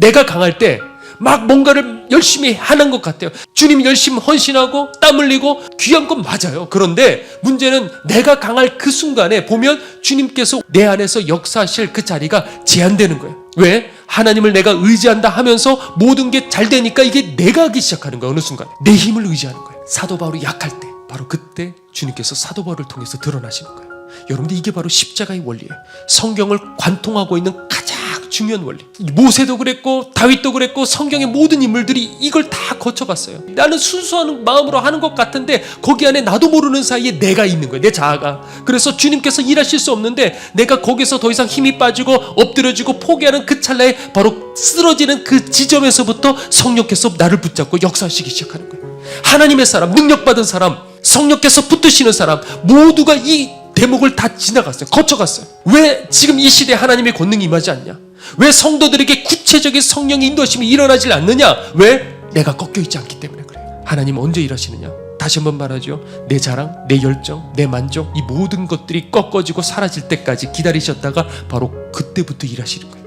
내가 강할 때 막 뭔가를 열심히 하는 것 같아요. 주님 열심히 헌신하고 땀 흘리고 귀한 건 맞아요. 그런데 문제는 내가 강할 그 순간에 보면 주님께서 내 안에서 역사하실 그 자리가 제한되는 거예요. 왜? 하나님을 내가 의지한다 하면서 모든 게 잘 되니까 이게 내가 하기 시작하는 거예요. 어느 순간. 내 힘을 의지하는 거예요. 사도 바울이 약할 때 바로 그때 주님께서 사도 바울을 통해서 드러나시는 거예요. 여러분들 이게 바로 십자가의 원리예요. 성경을 관통하고 있는 중요한 원리. 모세도 그랬고 다윗도 그랬고 성경의 모든 인물들이 이걸 다 거쳐갔어요. 나는 순수한 마음으로 하는 것 같은데 거기 안에 나도 모르는 사이에 내가 있는 거예요. 내 자아가. 그래서 주님께서 일하실 수 없는데 내가 거기서 더 이상 힘이 빠지고 엎드려지고 포기하는 그 찰나에 바로 쓰러지는 그 지점에서부터 성령께서 나를 붙잡고 역사하시기 시작하는 거예요. 하나님의 사람, 능력받은 사람, 성령께서 붙드시는 사람 모두가 이 대목을 다 지나갔어요. 거쳐갔어요. 왜 지금 이 시대에 하나님의 권능이 임하지 않냐? 왜 성도들에게 구체적인 성령의 인도심이 일어나질 않느냐? 왜? 내가 꺾여 있지 않기 때문에 그래요. 하나님 언제 일하시느냐? 다시 한번 말하죠. 내 자랑, 내 열정, 내 만족, 이 모든 것들이 꺾어지고 사라질 때까지 기다리셨다가 바로 그때부터 일하시는 거예요.